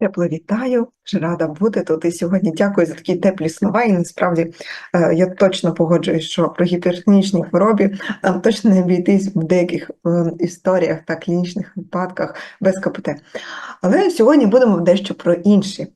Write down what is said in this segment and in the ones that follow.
Тепло вітаю, дуже рада бути тут. І сьогодні дякую за такі теплі слова. І насправді е, я точно погоджуюсь, що про гіпертонічні хворобі нам точно не обійтись в деяких е, історіях та клінічних випадках без КПТ. Але сьогодні будемо дещо про інші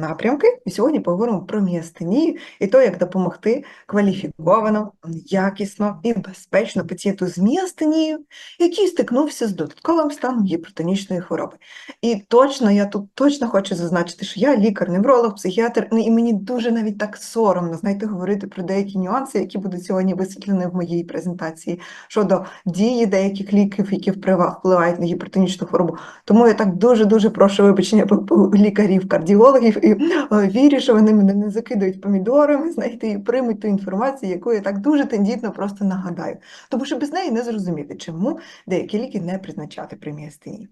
напрямки. І сьогодні поговоримо про міастенію і то, як допомогти кваліфіковано, якісно і безпечно пацієнту з міастенією, який стикнувся з додатковим станом гіпертонічної хвороби. І точно я тут точно хочу зазначити, що я лікар, невролог, психіатр, ну, і мені дуже навіть так соромно, знаєте, говорити про деякі нюанси, які будуть сьогодні висвітлені в моїй презентації щодо дії деяких ліків, які впливають на гіпертонічну хворобу. Тому я так дуже-дуже прошу вибачення лікарів, кардіологів і е, вірю, що вони мене не закидають помідорами, знаєте, і приймуть ту інформацію, яку я так дуже тендітно просто нагадаю. Тому що без неї не зрозуміти, чому деякі ліки не призначати при міастенії.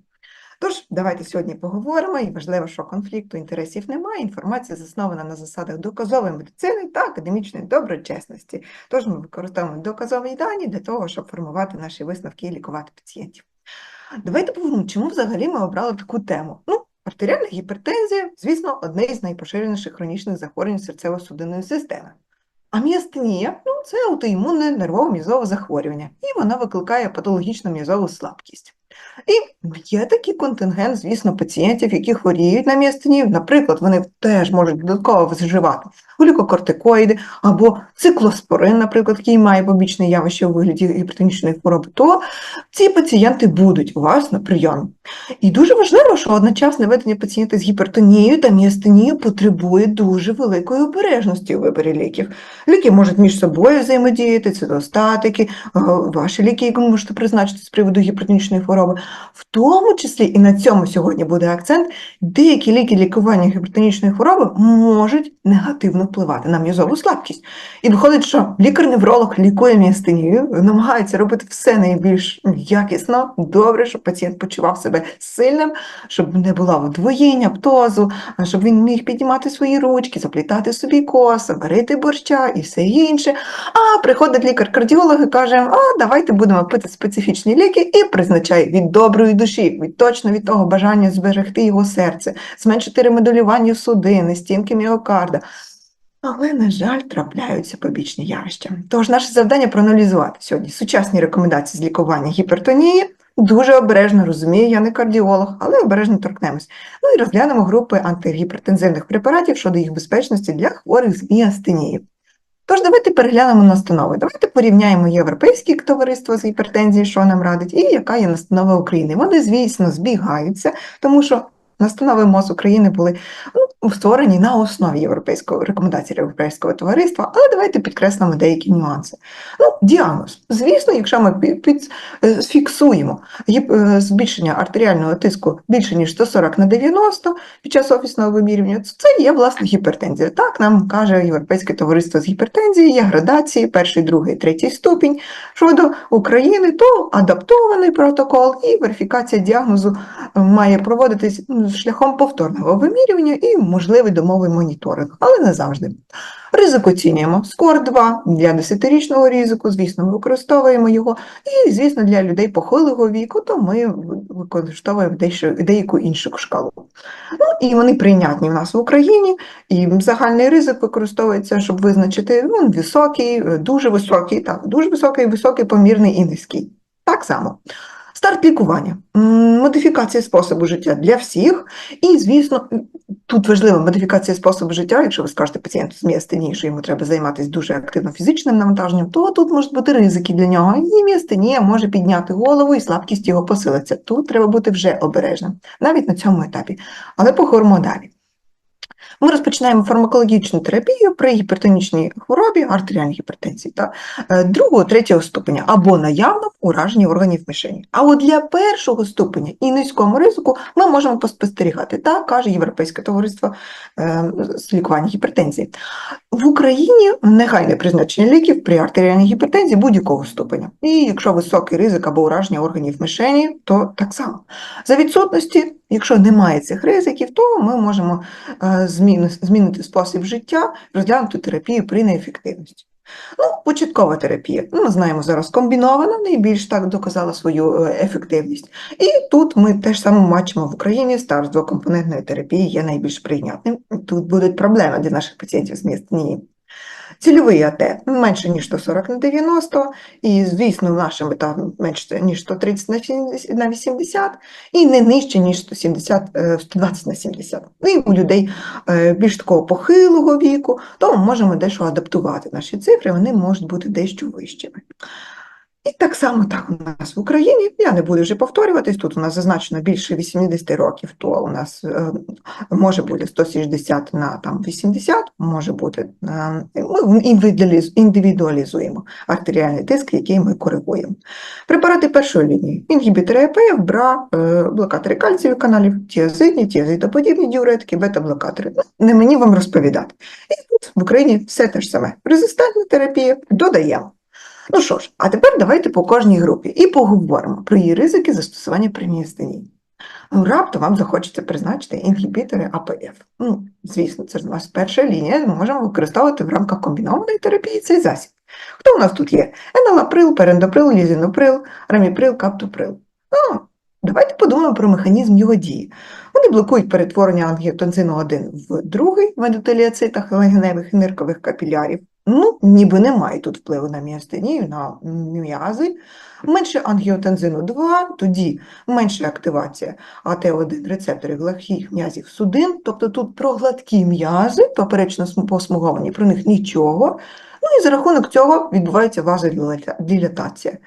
Тож, давайте сьогодні поговоримо, і важливо, що конфлікту інтересів немає. Інформація заснована на засадах доказової медицини та академічної доброчесності. Тож ми використовуємо доказові дані для того, щоб формувати наші висновки і лікувати пацієнтів. Давайте поговоримо, чому взагалі ми обрали таку тему. Ну, артеріальна гіпертензія, звісно, одне із найпоширеніших хронічних захворювань серцево-судинної системи. А міастенія ну, це аутоімунне нервово-м'язове захворювання, і вона викликає патологічну м'язову слабкість. І є такий контингент, звісно, пацієнтів, які хворіють на міастенію. Наприклад, вони теж можуть додатково вживати глюкокортикоїди або циклоспорин, наприклад, який має побічне явище у вигляді гіпертонічної хвороби, то ці пацієнти будуть у вас на прийомі. І дуже важливо, що одночасне ведення пацієнта з гіпертонією та міастенією потребує дуже великої обережності у виборі ліків. Ліки можуть між собою взаємодіяти, цитостатики, е, ваші ліки, які ви можете призначити з приводу гіпертонічної хвороби. В тому числі, і на цьому сьогодні буде акцент, деякі ліки лікування гіпертонічної хвороби можуть негативно впливати на м'язову слабкість. І виходить, що лікар-невролог лікує міастенію, намагається робити все найбільш якісно, добре, щоб пацієнт почував себе сильним, щоб не було вдвоєння, птозу, щоб він міг піднімати свої ручки, заплітати собі коса, варити борща і все інше. А приходить лікар-кардіолог і каже: а давайте будемо пити специфічні ліки і призначає від доброї душі, від точно від того бажання зберегти його серце, зменшити ремоделювання судини, стінки міокарда. Але, на жаль, трапляються побічні явища. Тож наше завдання проаналізувати сьогодні сучасні рекомендації з лікування гіпертонії. Дуже обережно розумію, я не кардіолог, але обережно торкнемось. Ну і розглянемо групи антигіпертензивних препаратів щодо їх безпечності для хворих з міастенією. Тож давайте переглянемо настанови. Давайте порівняємо європейське товариство з гіпертензії, що нам радить, і яка є настанова України. Вони, звісно, збігаються, тому що настанови МОЗ України були ну, створені на основі європейського рекомендацій Європейського товариства, але давайте підкреслимо деякі нюанси. Ну, діагноз. Звісно, якщо ми е, фіксуємо е, збільшення артеріального тиску більше ніж 140 на 90 під час офісного вимірювання, то це є власне гіпертензія. Так нам каже Європейське товариство з гіпертензії, є градації, перший, другий, третій ступінь. Щодо України, то адаптований протокол і верифікація діагнозу е, має проводитись шляхом повторного вимірювання і можливий домовий моніторинг, але не завжди. Ризик оцінюємо. Скор 2 для 10-річного ризику, звісно, ми використовуємо його. І, звісно, для людей похилого віку, то ми використовуємо деяку іншу шкалу. Ну, і вони прийнятні в нас в Україні, і загальний ризик використовується, щоб визначити ну, високий, дуже високий, так, дуже високий, високий, помірний і низький. Так само. Старт лікування, модифікація способу життя для всіх. І, звісно, тут важлива модифікація способу життя. Якщо ви скажете пацієнту з міастенії, що йому треба займатися дуже активно фізичним навантаженням, то тут можуть бути ризики для нього. І міастенія може підняти голову, і слабкість його посилиться. Тут треба бути вже обережним, навіть на цьому етапі. Але поговоримо далі. Ми розпочинаємо фармакологічну терапію при гіпертонічній хворобі, артеріальній гіпертензії, та, е, другого, третього ступеня або наявно ураження органів мишені. А от для першого ступеня і низькому ризику ми можемо поспостерігати, так каже Європейське товариство е, з лікування гіпертензії. В Україні негайне призначення ліків при артеріальній гіпертензії будь-якого ступеня. І якщо високий ризик або ураження органів мишені, то так само. За відсутності, якщо немає цих ризиків, то ми можемо е, зміни- змінити спосіб життя, розглянути терапію при неефективності. Ну, початкова терапія. Ну, ми знаємо зараз комбінована, найбільш так доказала свою е, ефективність. І тут ми теж саме бачимо в Україні старт двокомпонентної терапії є найбільш прийнятним. Тут будуть проблеми для наших пацієнтів з містні. Цільовий АТ менше, ніж 140 на 90, і, звісно, нашим етапом менше, ніж 130 на 70 на 80, і не нижче, ніж 170, е, 120 на 70. Ну і у людей е, більш такого похилого віку, то ми можемо дещо адаптувати наші цифри, вони можуть бути дещо вищими. І так само так у нас в Україні, я не буду вже повторюватись, тут у нас зазначено більше 80 років, то у нас е, може бути 160 на там, 80, може бути, е, ми індивідуаліз- індивідуалізуємо артеріальний тиск, який ми коригуємо. Препарати першої лінії, інгібітори ЕПФ, БРА, е, блокатори кальцієвих каналів, тіазидні, тіазидоподібні діуретики, бета-блокатори. Ну, Не мені вам розповідати. І тут в Україні все те ж саме. Резистентна терапія додаємо. Ну що ж, а тепер давайте по кожній групі і поговоримо про її ризики застосування премієстиній. Ну, раптом вам захочеться призначити інгібітори АПФ. Ну, звісно, це ж у нас перша лінія, ми можемо використовувати в рамках комбінованої терапії цей засіб. Хто у нас тут є? Еналаприл, перендоприл, лізіноприл, раміприл, каптоприл. Ну, давайте подумаємо про механізм його дії. Вони блокують перетворення ангіотензину 1 в другий в ендотеліоцитах легеневих і ниркових капілярів. Ну, ніби немає тут впливу на міостенію, на м'язи. Менше ангіотензину 2, тоді менша активація АТ1 рецепторів легких м'язів судин, тобто тут про гладкі м'язи, поперечно посмуговані, про них нічого. Ну і за рахунок цього відбувається вазодилатація.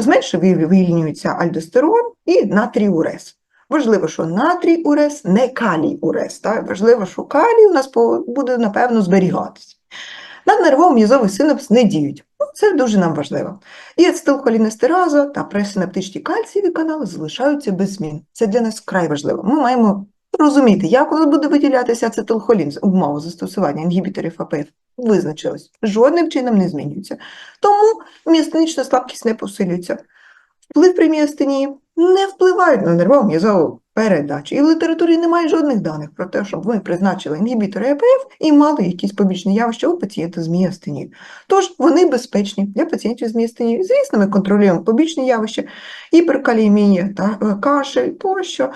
Зменше вивільнюється альдостерон і натрій урез. Важливо, що натрій урез, не калій урез. Так? Важливо, що калій у нас буде, напевно, зберігатися. На нервово-м'язовий синапс не діють. Ну, це дуже нам важливо. І ацетилхолінестераза та пресинаптичні кальцієві канали залишаються без змін. Це для нас вкрай важливо. Ми маємо розуміти, як нас буде виділятися ацетилхолін з умови застосування інгібіторів АПФ. Визначилось. Жодним чином не змінюється. Тому міастенічна слабкість не посилюється. Вплив при міастенії не впливають на нервово-м'язову передачу. І в літературі немає жодних даних про те, щоб ми призначили інгібітори АПФ і мали якісь побічні явища у пацієнта з міастенією. Тож вони безпечні для пацієнтів з міастенією. Звісно, ми контролюємо побічні явища, гіперкаліємія та е, кашель тощо,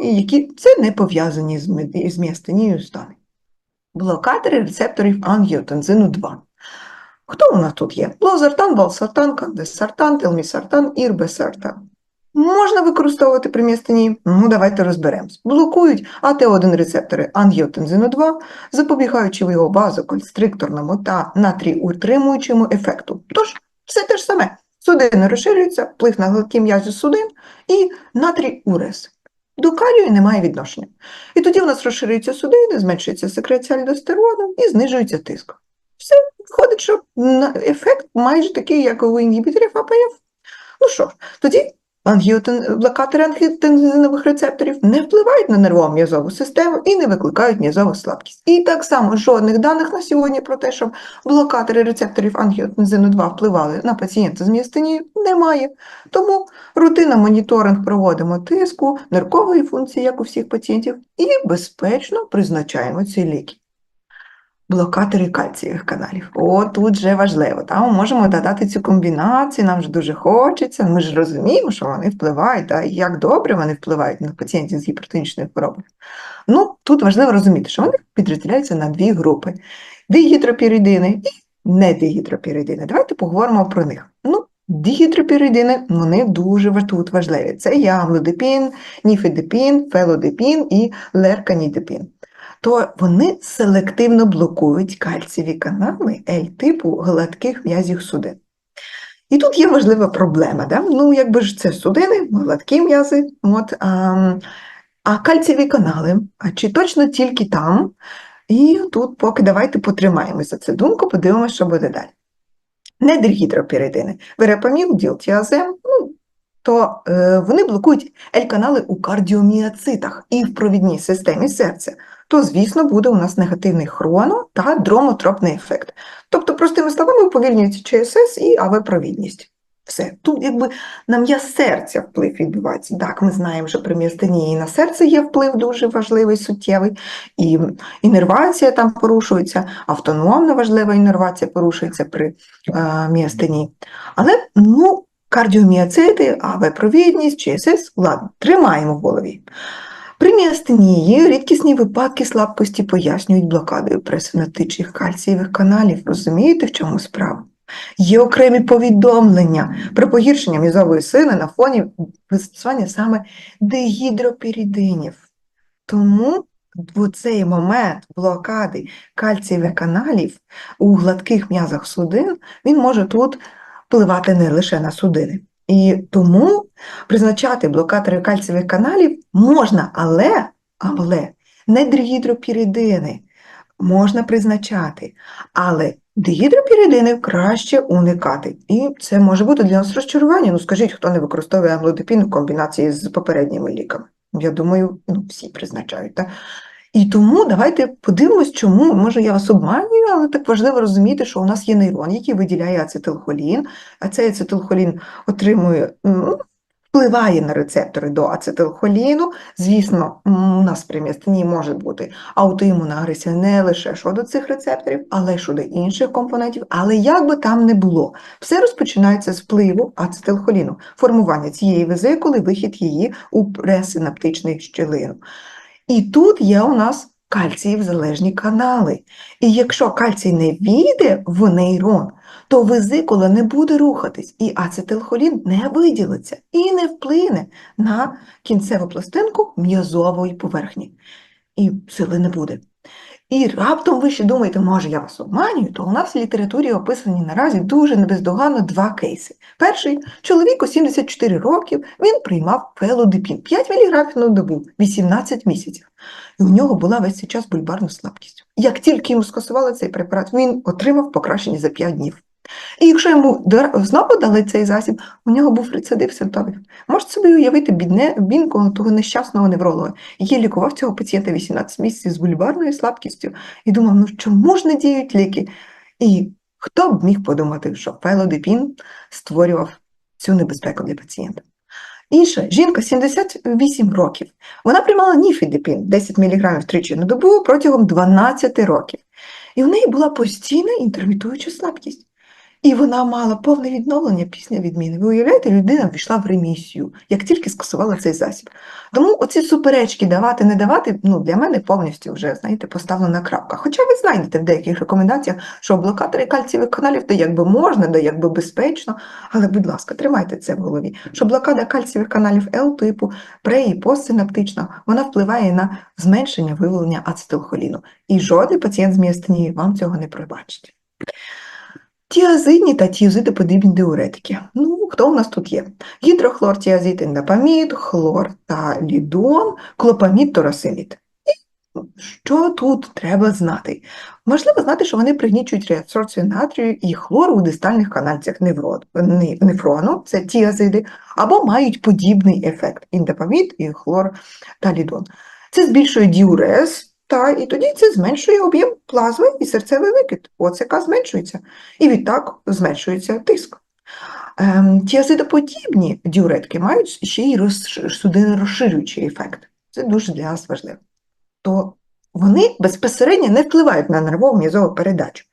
які це не пов'язані з, з стани. Блокатори рецепторів ангіотензину 2. Хто у нас тут є? Лозартан, валсартан, кандесартан, телмісартан, ірбесартан. Можна використовувати при міастенії? Ну, давайте розберемось. Блокують АТ1 рецептори ангіотензину 2, запобігаючи його базоконстрикторному та натрій-утримуючому ефекту. Тож, все те ж саме. Судини розширюються, вплив на гладкі м'язі судин і натрій урез. До калію немає відношення. І тоді в нас розширюються судини, зменшується секреція альдостерону і знижується тиск. Все, виходить, що ефект майже такий, як у інгібіторів АПФ. Ну що ж, тоді. Блокатори ангіотензинових рецепторів не впливають на нервово-м'язову систему і не викликають м'язову слабкість. І так само жодних даних на сьогодні про те, щоб блокатори рецепторів ангіотензину 2 впливали на пацієнта з міастенією, немає. Тому рутинно моніторинг проводимо тиску, ниркової функції, як у всіх пацієнтів, і безпечно призначаємо ці ліки. Блокатори кальцієвих каналів. О, тут вже важливо. Там ми можемо додати цю комбінацію, нам ж дуже хочеться. Ми ж розуміємо, що вони впливають, та, як добре вони впливають на пацієнтів з гіпертонічною хворобою. Ну, тут важливо розуміти, що вони підрозділяються на дві групи: дигідропіридини і недигідропіридини. Давайте поговоримо про них. Ну, дигідропіридини, вони дуже тут важливі. Це є амлодипін, ніфедипін, фелодипін і лерканідипін то вони селективно блокують кальцієві канали L-типу гладких м'язів судин. І тут є важлива проблема. Да? Ну, якби ж це судини, гладкі м'язи, от, а, а кальцієві канали, а чи точно тільки там? І тут поки давайте потримаємося за цю думку, подивимося, що буде далі. Недергідропіридини, верапаміл, ділтіазем, ну, то е, вони блокують L-канали у кардіоміоцитах і в провідній системі серця то, звісно, буде у нас негативний хроно та дромотропний ефект. Тобто, простими словами, уповільнюється ЧСС і АВ-провідність. Все. Тут якби на м'яз серця вплив відбувається. Так, ми знаємо, що при м'ястині і на серце є вплив дуже важливий, суттєвий, і інервація там порушується, автономна важлива інервація порушується при е, міастині. Але ну, кардіоміоцити, АВ-провідність, ЧСС, ладно, тримаємо в голові. При міастенії рідкісні випадки слабкості пояснюють блокадою пресинотичних кальцієвих каналів. Розумієте, в чому справа? Є окремі повідомлення про погіршення мізової сили на фоні застосування саме дегідропіридинів. Тому в цей момент блокади кальцієвих каналів у гладких м'язах судин він може тут впливати не лише на судини. І тому призначати блокатори кальцієвих каналів можна, але, але не дегідропіридини можна призначати, але дегідропіридини краще уникати. І це може бути для нас розчарування. Ну скажіть, хто не використовує амлодипін в комбінації з попередніми ліками? Я думаю, ну, всі призначають. Так? І тому давайте подивимось, чому, може, я вас обманюю, але так важливо розуміти, що у нас є нейрон, який виділяє ацетилхолін, а цей ацетилхолін отримує, впливає на рецептори до ацетилхоліну. Звісно, у нас при м'ястині може бути аутоімунна агресія не лише щодо цих рецепторів, але й щодо інших компонентів. Але як би там не було, все розпочинається з впливу ацетилхоліну, формування цієї везикули, вихід її у пресинаптичний щелину. І тут є у нас кальціїв залежні канали. І якщо кальцій не війде в нейрон, то везикула не буде рухатись, і ацетилхолін не виділиться і не вплине на кінцеву пластинку м'язової поверхні. І сили не буде. І раптом ви ще думаєте, може, я вас обманюю, то у нас в літературі описані наразі дуже небездоганно два кейси. Перший чоловіку 74 років, він приймав фелодипін 5 мг на добу, 18 місяців. І у нього була весь цей час бульбарна слабкість. Як тільки йому скасували цей препарат, він отримав покращення за 5 днів. І якщо йому знову дали цей засіб, у нього був рецидив симптомів. Можете собі уявити бідне, бінку того нещасного невролога, який лікував цього пацієнта 18 місяців з бульбарною слабкістю і думав, ну чому ж не діють ліки? І хто б міг подумати, що фелодипін створював цю небезпеку для пацієнта? Інша жінка 78 років. Вона приймала ніфідипін 10 мг тричі на добу протягом 12 років. І в неї була постійна інтермітуюча слабкість. І вона мала повне відновлення після відміни. Ви уявляєте, людина війшла в ремісію, як тільки скасувала цей засіб. Тому оці суперечки давати, не давати, ну, для мене повністю вже, знаєте, поставлена крапка. Хоча ви знайдете в деяких рекомендаціях, що блокатори кальцієвих каналів, то якби можна, то якби безпечно, але, будь ласка, тримайте це в голові, що блокада кальцієвих каналів L-типу, пре- і постсинаптична, вона впливає на зменшення вивелення ацетилхоліну. І жодний пацієнт з міастенією вам цього не пробачить. Тіазидні та тіазидоподібні диуретики. Ну, хто у нас тут є? Гідрохлор, тіазид, індапамід, хлор та лідон, клопамід, торосилід. І що тут треба знати? Можливо знати, що вони пригнічують реабсорбцію натрію і хлору у дистальних канальцях нефрону, це тіазиди, або мають подібний ефект індапамід і хлор та лідон. Це збільшує діурез, та, і тоді це зменшує об'єм плазми і серцевий викид. ОЦК зменшується. І відтак зменшується тиск. Ем, тіазидоподібні діуретики мають ще й розш- судинорозширюючий ефект. Це дуже для нас важливо. То вони безпосередньо не впливають на нервову м'язову передачу.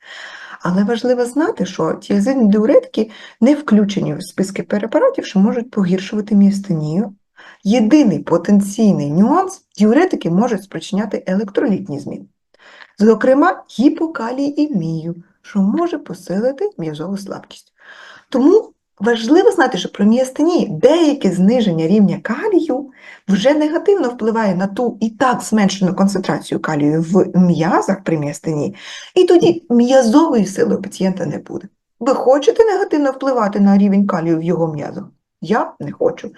Але важливо знати, що тіазидні диуретики не включені в списки препаратів, що можуть погіршувати міастенію. Єдиний потенційний нюанс – діуретики можуть спричиняти електролітні зміни, зокрема гіпокаліємію, що може посилити м'язову слабкість. Тому важливо знати, що при міастенії деяке зниження рівня калію вже негативно впливає на ту і так зменшену концентрацію калію в м'язах при міастенії, і тоді м'язової сили у пацієнта не буде. Ви хочете негативно впливати на рівень калію в його м'язах? Я не хочу.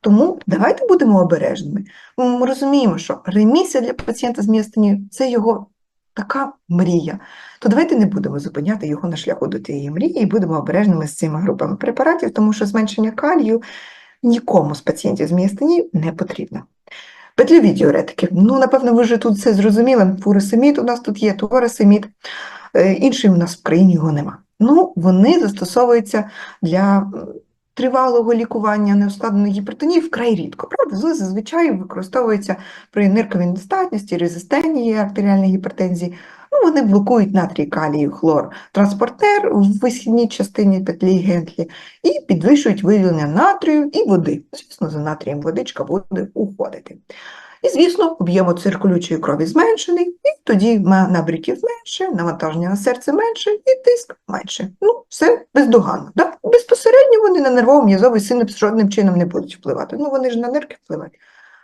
Тому давайте будемо обережними. Ми розуміємо, що ремісія для пацієнта з міастенією – це його така мрія. То давайте не будемо зупиняти його на шляху до тієї мрії і будемо обережними з цими групами препаратів, тому що зменшення калію нікому з пацієнтів з міастенією не потрібно. Петльові діуретики. Ну, напевно, ви вже тут все зрозуміли. Фуросемід у нас тут є, туворосемід. Е, Інший у нас в країні його нема. Ну, вони застосовуються для тривалого лікування неускладненої гіпертонії вкрай рідко. Правда, зазвичай використовується при нирковій недостатності, резистентній артеріальній гіпертензії. Ну, вони блокують натрій, калію, хлор, транспортер в висхідній частині петлі Гентлі і підвищують виділення натрію і води. Звісно, за натрієм водичка буде уходити. І, звісно, об'єм циркулюючої крові зменшений, і тоді набріків менше, навантаження на серце менше і тиск менше. Ну, все бездоганно. Да? Безпосередньо вони на нервово-м'язовий синапс жодним чином не будуть впливати. Ну, вони ж на нирки впливають.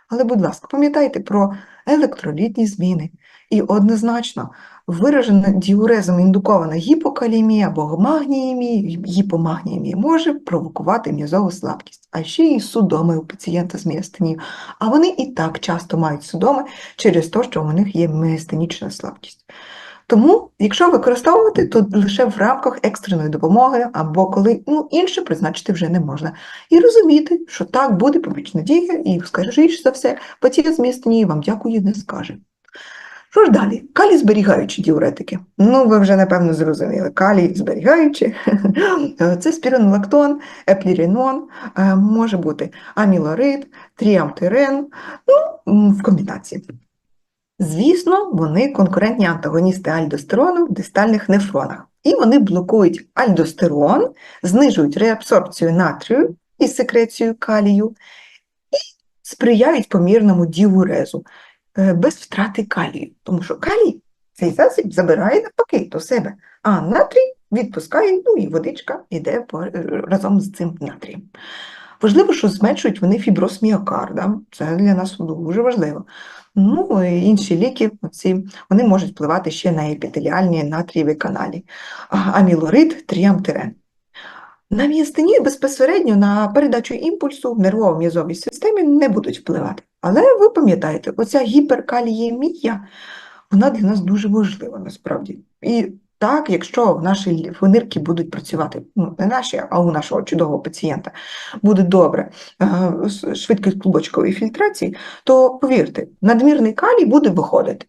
Але, будь ласка, пам'ятайте про електролітні зміни. І однозначно виражена діурезом індукована гіпокалімія або магніємія, гіпомагніємія може провокувати м'язову слабкість, а ще й судоми у пацієнта з міастенією. А вони і так часто мають судоми через те, що у них є міастенічна слабкість. Тому, якщо використовувати, то лише в рамках екстреної допомоги або коли ну, інше призначити вже не можна. І розуміти, що так буде побічна дія, і, скоріше за все, пацієнт з міастенією вам дякую не скаже. Що ж далі? Калій зберігаючі діуретики. Ну, ви вже, напевно, зрозуміли. Калій зберігаючі це спіринолактон, еплірінон, може бути амілорид, тріамтирен, ну, в комбінації. Звісно, вони конкурентні антагоністи альдостерону в дистальних нефронах. І вони блокують альдостерон, знижують реабсорбцію натрію із секрецією калію і сприяють помірному діурезу. Е, без втрати калію, тому що калій цей засіб забирає навпаки до себе, а натрій відпускає, ну і водичка йде разом з цим натрієм. Важливо, що зменшують вони фіброз міокарда, це для нас дуже важливо. Ну, інші ліки оці, вони можуть впливати ще на епітеліальні натрієві каналі, амілорид, тріамтирен. На міастенію безпосередньо на передачу імпульсу в нервово-м'язовій системі не будуть впливати. Але ви пам'ятаєте, оця гіперкаліємія, вона для нас дуже важлива насправді. І так, якщо в нашій фонирки будуть працювати, ну не наші, а у нашого чудового пацієнта буде добре швидкість клубочкової фільтрації, то повірте, надмірний калій буде виходити.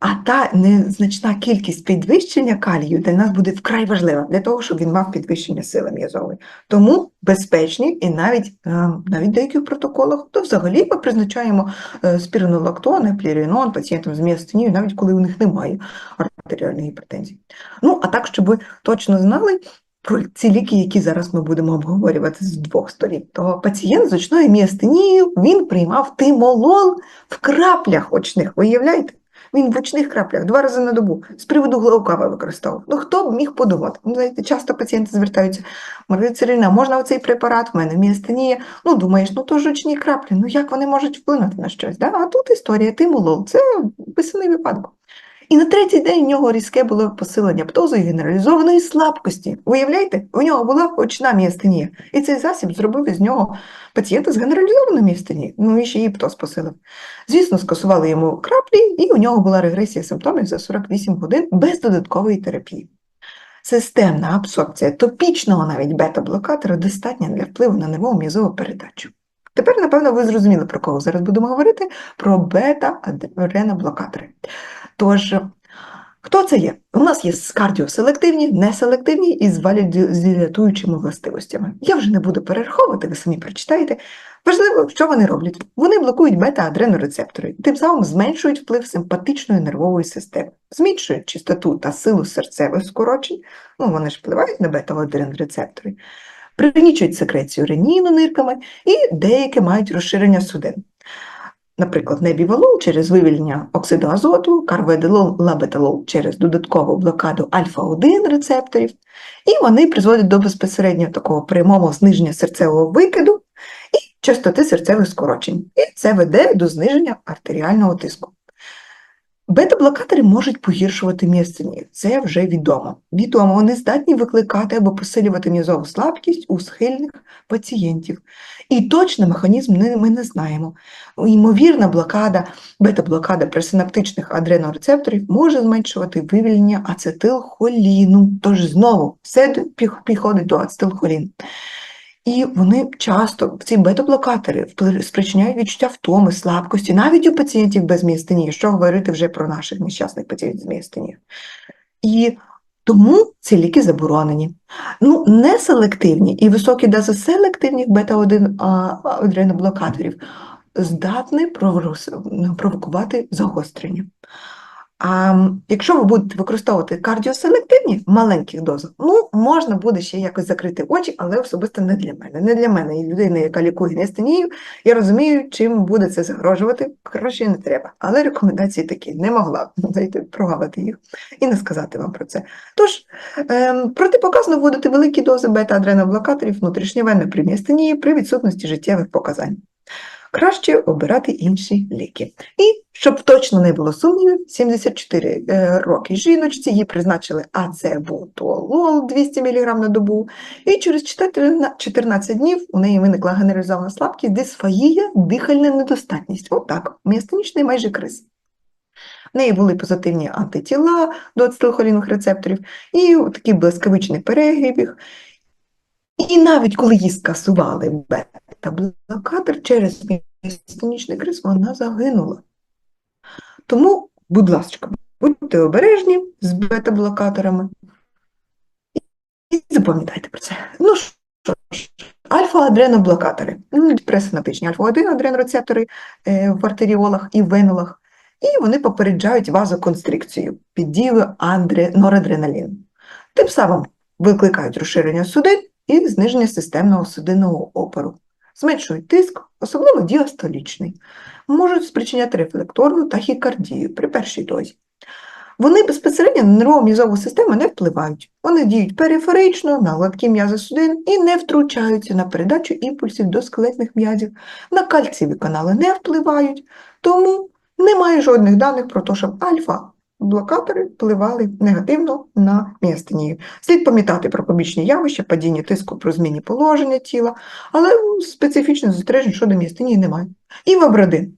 А та незначна кількість підвищення калію для нас буде вкрай важлива для того, щоб він мав підвищення сили м'язової. Тому безпечні і навіть е, навіть в деяких протоколах, то взагалі ми призначаємо е, плірінон пацієнтам з міастенією, навіть коли у них немає артеріальної гіпертензії. Ну, а так, щоб ви точно знали. Про ці ліки, які зараз ми будемо обговорювати з двох сторін, то пацієнт з очною міастенією він приймав тимолол в краплях очних. Уявляєте? Він в очних краплях два рази на добу з приводу глауками використовував. Ну хто б міг подумати? Ну, знаєте, часто пацієнти звертаються, Маргарита можна оцей препарат, в мене міастенія. Ну, думаєш, ну то ж очні краплі, ну як вони можуть вплинути на щось? Да? А тут історія тимулол, це писаний випадок. І на третій день у нього різке було посилення птозу і генералізованої слабкості. Уявляєте, у нього була очна міастенія. І цей засіб зробив із нього пацієнта з генералізованою міастенією. Ну і ще і птоз посилив. Звісно, скасували йому краплі, і у нього була регресія симптомів за 48 годин без додаткової терапії. Системна абсорбція топічного навіть бета-блокатора достатня для впливу на нервово м'язову передачу. Тепер, напевно, ви зрозуміли, про кого зараз будемо говорити: про бета-реноблокатори. Тож, хто це є? У нас є кардіоселективні, неселективні і з валідатуючими властивостями. Я вже не буду перераховувати, ви самі прочитаєте. Важливо, що вони роблять. Вони блокують бета-адренорецептори, тим самим зменшують вплив симпатичної нервової системи, зменшують чистоту та силу серцевих скорочень, ну вони ж впливають на бета-адренорецептори, пригнічують секрецію реніну нирками і деякі мають розширення судин наприклад, небівалол через вивільнення оксиду азоту, карведилол, лабеталол через додаткову блокаду альфа-1 рецепторів, і вони призводять до безпосередньо такого прямого зниження серцевого викиду і частоти серцевих скорочень. І це веде до зниження артеріального тиску. Бета-блокатори можуть погіршувати міастенію, це вже відомо. Відомо, вони здатні викликати або посилювати м'язову слабкість у схильних пацієнтів. І точний механізм ми не знаємо. Ймовірна блокада, бета-блокада пресинаптичних адренорецепторів може зменшувати вивільнення ацетилхоліну. Тож знову все підходить до ацетилхоліну. І вони часто, ці бета-блокатори, спричиняють відчуття втоми, слабкості, навіть у пацієнтів без міастенії, що говорити вже про наших нещасних пацієнтів з міастенією. І Тому ці ліки заборонені. Ну, неселективні і високі дози селективних бета-1 адреноблокаторів здатні провокувати загострення. А якщо ви будете використовувати кардіоселективні в маленьких дозах, ну, можна буде ще якось закрити очі, але особисто не для мене. Не для мене, і людини, яка лікує нестенію, я розумію, чим буде це загрожувати. Краще не треба. Але рекомендації такі не могла зайти прогавити їх і не сказати вам про це. Тож, ем, протипоказано вводити великі дози бета-адреноблокаторів внутрішньовенно при міастенії при відсутності життєвих показань. Краще обирати інші ліки. І щоб точно не було сумнівів, 74 е, роки жіночці їй призначили ацебутолол 200 мг на добу, і через 14 14 днів у неї виникла генералізована слабкість, дисфагія, дихальна недостатність. Отак, міастенічний майже криз. В неї були позитивні антитіла до ацетилхолінових рецепторів і такий блискавичний перегибіг. І навіть коли їй скасували бета-блокатор через міастенічний криз, вона загинула. Тому, будь ласка, будьте обережні з бета-блокаторами і запам'ятайте про це. Ну що ж, альфа-адреноблокатори, ну, пресинапичні альфа-1 адренорецептори е, в артеріолах і в венулах, і вони попереджають вазоконстрикцію під дією андре... норадреналіну. Тим самим викликають розширення судин і зниження системного судинного опору. Зменшують тиск, особливо діастолічний. Можуть спричиняти рефлекторну тахікардію при першій дозі. Вони безпосередньо на нервову м'язову систему не впливають. Вони діють периферично на гладкі м'язи судин і не втручаються на передачу імпульсів до скелетних м'язів, на кальцієві канали не впливають, тому немає жодних даних про те, щоб альфа блокатори впливали негативно на міастенію. Слід пам'ятати про побічні явища, падіння тиску при зміні положення тіла, але специфічних застережень щодо міастенії немає. І вабрадин.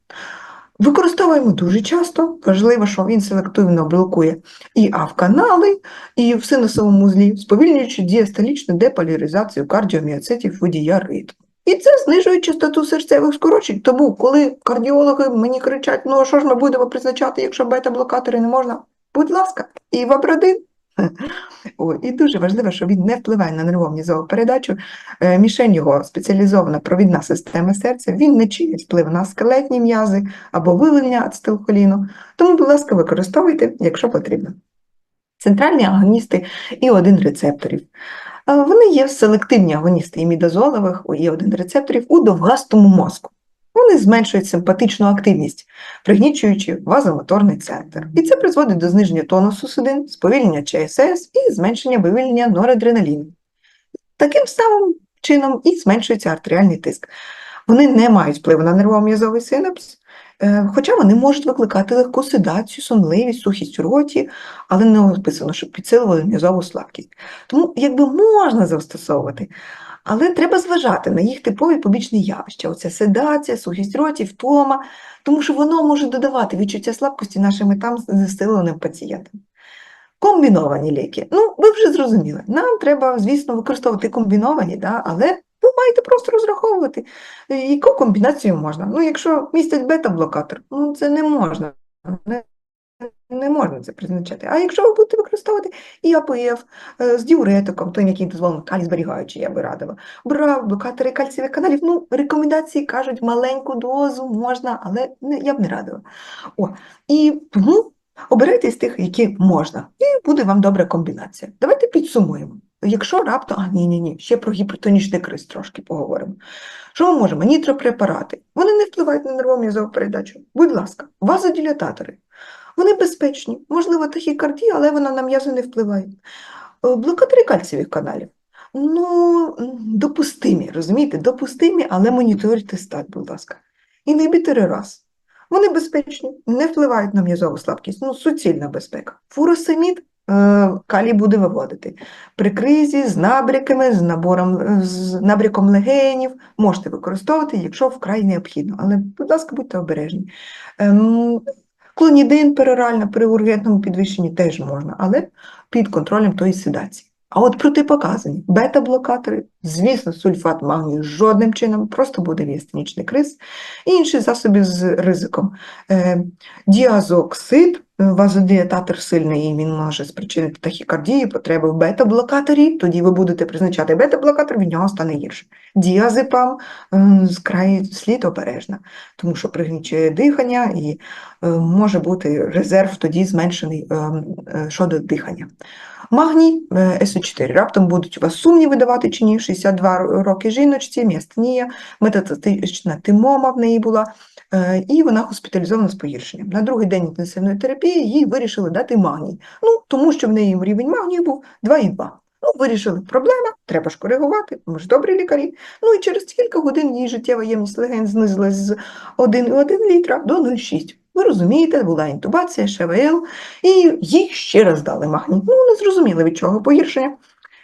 Використовуємо дуже часто, важливо, що він селективно блокує і АВ-канали, і в синусовому узлі, сповільнюючи діастолічну деполяризацію кардіоміоцитів водія ритму. І це знижує частоту серцевих скорочень. Тому, коли кардіологи мені кричать, ну а що ж ми будемо призначати, якщо бета-блокатори не можна? Будь ласка, і вабрадин. О, і дуже важливо, що він не впливає на нервову м'язову передачу. Е, Мішень його спеціалізована провідна система серця, він не чинить вплив на скелетні м'язи або виведення ацетилхоліну. Тому, будь ласка, використовуйте, якщо потрібно. Центральні агоністи і один рецепторів. Е, Вони є селективні агоністи імідозолових і один рецепторів у довгастому мозку. Вони зменшують симпатичну активність, пригнічуючи вазомоторний центр. І це призводить до зниження тонусу судин, сповільнення ЧСС і зменшення вивільнення норадреналіну. Таким самим чином і зменшується артеріальний тиск. Вони не мають впливу на нервово-м'язовий синапс, е, хоча вони можуть викликати легку седацію, сонливість, сухість у роті, але не описано, щоб підсилювали м'язову слабкість. Тому якби можна застосовувати, але треба зважати на їх типові побічні явища. Оця седація, сухість роті, втома, тому що воно може додавати відчуття слабкості нашим там знесиленим пацієнтам. Комбіновані ліки. Ну, ви вже зрозуміли. Нам треба, звісно, використовувати комбіновані, да, але ви маєте просто розраховувати, е, яку комбінацію можна. Ну, якщо містять бета-блокатор, ну це не можна. Не, не можна це призначати. А якщо ви будете використовувати і АПФ е, з діуретиком, той, який дозволено калій зберігаючий, я би радила. Брав блокатори кальцієвих каналів. Ну, рекомендації кажуть, маленьку дозу можна, але не, я б не радила. О, і тому обирайте з тих, які можна, і буде вам добра комбінація. Давайте підсумуємо. Якщо раптом, а ні, ні, ні, ще про гіпертонічний криз трошки поговоримо. Що ми можемо? Нітропрепарати. Вони не впливають на нервову передачу. Будь ласка, вазодилататори. Вони безпечні, можливо, тахікардія, але вона на м'язи не впливає. Е, Блокатори кальцієвих каналів. Ну, допустимі, розумієте, допустимі, але моніторте стать, будь ласка. Інгібітори раз. Вони безпечні, не впливають на м'язову слабкість, ну, суцільна безпека. Фуросемід калій буде виводити. При кризі з набряками, з набором, е, з набряком легенів можете використовувати, якщо вкрай необхідно. Але, будь ласка, будьте обережні. Ем, Клонідин перорально при ургентному підвищенні теж можна, але під контролем тої седації. А от протипоказані бета-блокатори, звісно, сульфат магнію жодним чином, просто буде міастенічний криз, і інші засоби з ризиком. Е, діазоксид вазодіататор сильний, і він може спричинити тахікардію, потреби в бета-блокаторі, тоді ви будете призначати бета-блокатор, від нього стане гірше. Діазепам з краю слід обережно, тому що пригнічує дихання і е, може бути резерв тоді зменшений е, щодо дихання. Магній е, СО4. Раптом будуть у вас сумніви давати чи ні, 62 роки жіночці, міастенія, метастатична тимома в неї була, е, і вона госпіталізована з погіршенням. На другий день інтенсивної терапії їй вирішили дати магній. Ну, тому що в неї рівень магнію був 2,2. Ну, вирішили, проблема, треба ж коригувати, ми ж добрі лікарі. Ну і через кілька годин її життєва ємність легень знизилась з 1,1 літра до 0,6. Ви розумієте, була інтубація, ШВЛ, і їй ще раз дали магній. Ну, не зрозуміли від чого погіршення.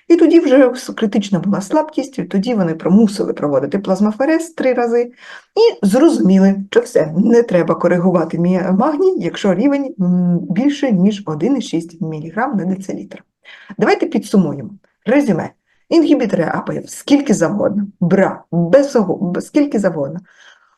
І тоді вже критична була слабкість, і тоді вони примусили проводити плазмаферез три рази і зрозуміли, що все, не треба коригувати магній, якщо рівень більше, ніж 1,6 мг на децилітр. Давайте підсумуємо. Резюме. Інгібітори АПФ скільки завгодно, бра, без, скільки завгодно.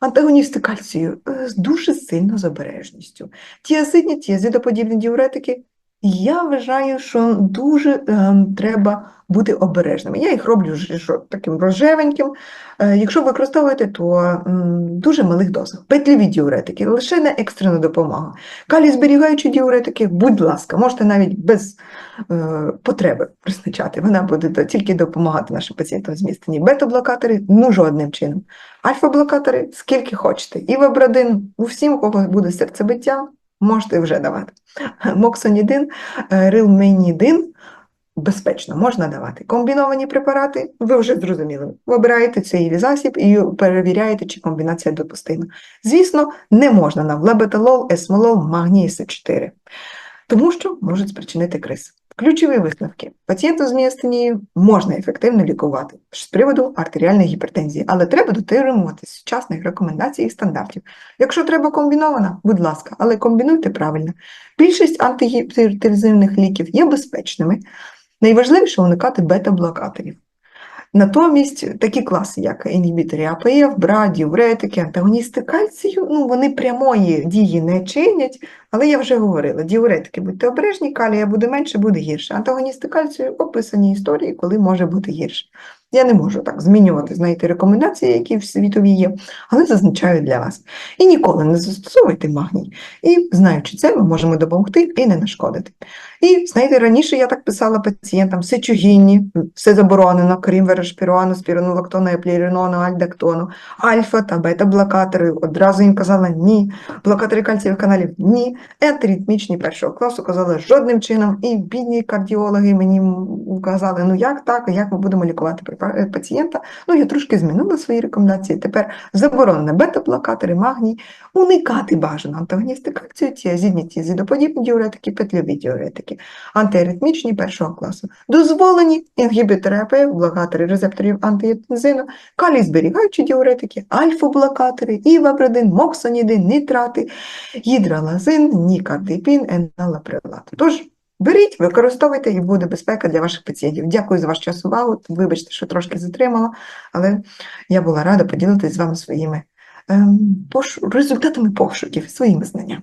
Антагоністи кальцію е, з дуже сильно з обережністю. Тіазидні, тіазидоподібні діуретики. Я вважаю, що дуже ем, треба бути обережними. Я їх роблю ж- таким рожевеньким. Е, якщо використовуєте, то м, дуже малих дозах. Петліві діуретики, лише на екстрену допомогу. Калій зберігаючі діуретики, будь ласка, можете навіть без е, потреби призначати. Вона буде тільки допомагати нашим пацієнтам змістені. Бета-блокатори ну жодним чином. Альфа-блокатори скільки хочете. І вебрадин, у всім, у кого буде серцебиття, можете вже давати. Моксонідин, е, рилменідин безпечно можна давати. Комбіновані препарати, ви вже зрозуміли. Вибираєте цей засіб і перевіряєте, чи комбінація допустима. Звісно, не можна нам лебеталол, есмолол, магній С4, тому що можуть спричинити криз. Ключові висновки. Пацієнту з міастенією можна ефективно лікувати з приводу артеріальної гіпертензії, але треба дотримуватись сучасних рекомендацій і стандартів. Якщо треба комбінована, будь ласка, але комбінуйте правильно. Більшість антигіпертензивних ліків є безпечними. Найважливіше уникати бета-блокаторів. Натомість такі класи, як інгібітори АПФ, БРА, діуретики, антагоністи кальцію, ну, вони прямої дії не чинять, але я вже говорила, діуретики будьте обережні, калія буде менше, буде гірше. Антагоністи кальцію описані історії, коли може бути гірше. Я не можу так змінювати, знаєте, рекомендації, які в світові є, але зазначаю для вас. І ніколи не застосовуйте магній. І знаючи це, ми можемо допомогти і не нашкодити. І знаєте, раніше я так писала пацієнтам сечогінні, все заборонено, крім верошпіруану, спіронолактону, епліринону, альдактону, альфа та бета-блокатори. Одразу їм казала ні, блокатори кальцієвих каналів ні, ентерітмічні першого класу казали жодним чином, і бідні кардіологи мені казали, ну як так, як ми будемо лікувати е, пацієнта. Ну, я трошки змінила свої рекомендації. Тепер заборонено бета-блокатори, магній, уникати бажано антагоністи кальцію, тіазідні, тіазидоподібні діуретики, петльові діуретики, антиаритмічні першого класу. Дозволені інгібітори АПФ, блокатори рецепторів антиєтензину, калій зберігаючі діуретики, альфа-блокатори, івабрадин, моксонідин, нітрати, гідралазин, нікардипін, еналаприлат. Тож, беріть, використовуйте і буде безпека для ваших пацієнтів. Дякую за ваш час увагу. Вибачте, що трошки затримала, але я була рада поділитися з вами своїми ем, пош... результатами пошуків, своїми знаннями.